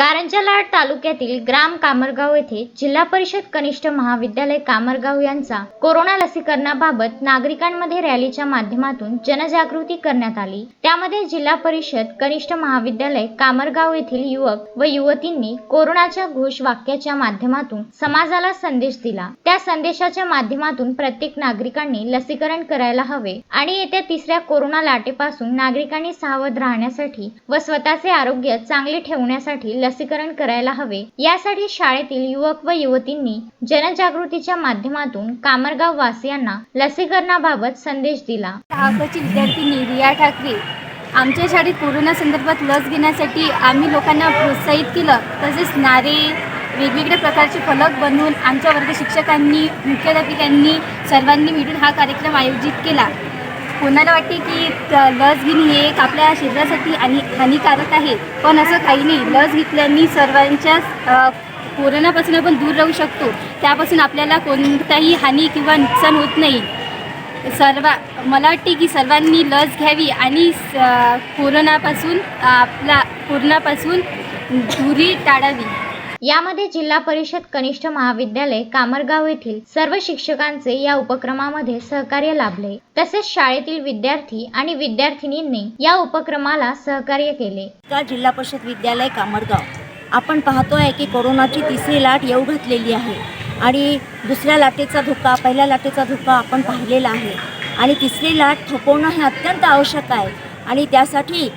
कारंजा लाड तालुक्यातील ग्राम कामरगाव येथे जिल्हा परिषद कनिष्ठ महाविद्यालय कामरगाव यांचा कोरोना लसीकरणाबाबत नागरिकांमध्ये रॅलीच्या माध्यमातून जनजागृती करण्यात आली. त्यामध्ये जिल्हा परिषद कनिष्ठ महाविद्यालय कामरगाव येथील युवक व युवतींनी कोरोनाच्या घोष वाक्याच्या माध्यमातून समाजाला संदेश दिला. त्या संदेशाच्या माध्यमातून प्रत्येक नागरिकांनी लसीकरण करायला हवे आणि येत्या तिसऱ्या कोरोना लाटेपासून नागरिकांनी सावध राहण्यासाठी व स्वतःचे आरोग्य चांगले ठेवण्यासाठी लसीकरण करायला हवे. यासाठी शाळेतील युवक व युवतींनी जनजागृतीच्या माध्यमातून कामरगाव वासियांना लसीकरणाबाबत संदेश दिला. आकाची विद्यार्थिनी रिया ठाकरे आमच्या शाळेत कोरोना संदर्भात लस घेण्यासाठी आम्ही लोकांना प्रोत्साहित केलं. तसेच नारे वेगवेगळ्या प्रकारचे फलक बनवून आमच्या वर्ग शिक्षकांनी मुख्याध्यापिकांनी सर्वांनी मिळून हा कार्यक्रम आयोजित केला. कोणाला वाटते की लस घेणे हे एक आपल्या शरीरासाठी आणि हानिकारक आहे? पण असं काही नाही. लस घेतल्याने सर्वांच्या कोरोनापासून आपण दूर राहू शकतो. त्यापासून आपल्याला कोणताही हानी किंवा नुकसान होत नाही. सर्व मला वाटते की सर्वांनी लस घ्यावी आणि स- कोरोनापासून आपला कोरोनापासून दुरी टाळावी. यामध्ये जिल्हा परिषद कनिष्ठ महाविद्यालय कामरगाव येथील सर्व शिक्षकांचे या उपक्रमामध्ये सहकार्य लाभले. तसेच शाळेतील विद्यार्थी आणि विद्यार्थिनींनी या उपक्रमाला सहकार्य केले. का जिल्हा परिषद विद्यालय कामरगाव? आपण पाहतो आहे की कोरोनाची तिसरी लाट येऊ घातलेली आहे. आणि दुसऱ्या लाटेचा धोका पहिल्या लाटेचा धोका आपण पाहिलेला आहे. आणि तिसरी लाट थोपवणं हे अत्यंत आवश्यक आहे. आणि त्यासाठी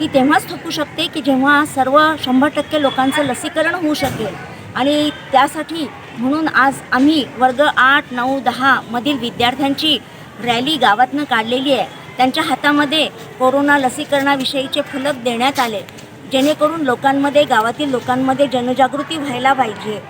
ती तेव्हाच थकू शकते की जेव्हा सर्व शंभर टक्के लोकांचं लसीकरण होऊ शकेल. आणि त्यासाठी म्हणून आज आम्ही वर्ग आठ नऊ दहामधील विद्यार्थ्यांची रॅली गावातनं काढलेली आहे. त्यांच्या हातामध्ये कोरोना लसीकरणाविषयीचे फलक देण्यात आले. जेणेकरून लोकांमध्ये गावातील लोकांमध्ये जनजागृती व्हायला पाहिजे.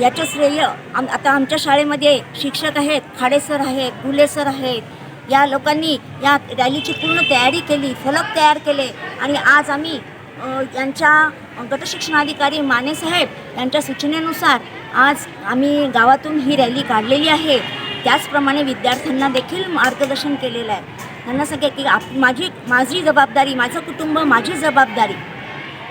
याचं श्रेय आम आता आमच्या शाळेमध्ये शिक्षक आहेत खाडे सर आहेत गुले सर आहेत या लोकांनी या रॅलीची पूर्ण तयारी केली फलक तयार केले आणि आज आम्ही यांच्या गटशिक्षणाधिकारी मानेसाहेब यांच्या सूचनेनुसार आज आम्ही गावातून ही रॅली काढलेली आहे. त्याचप्रमाणे विद्यार्थ्यांना देखील मार्गदर्शन केलेलं आहे. त्यांना सांगा की आप माझी माझी जबाबदारी माझं कुटुंब माझी जबाबदारी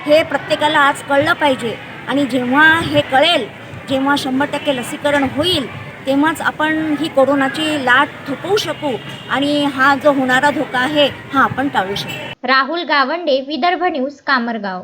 हे प्रत्येकाला आज कळलं पाहिजे. आणि जेव्हा हे कळेल जेव्हा शंभर टक्के लसीकरण होईल तेव्हाच आपण ही कोरोनाची लाट थोपवू शकू आणि हा जो होणारा धोका आहे हा आपण टाळू शकू. राहुल गावंडे विदर्भ न्यूज कामरगाव.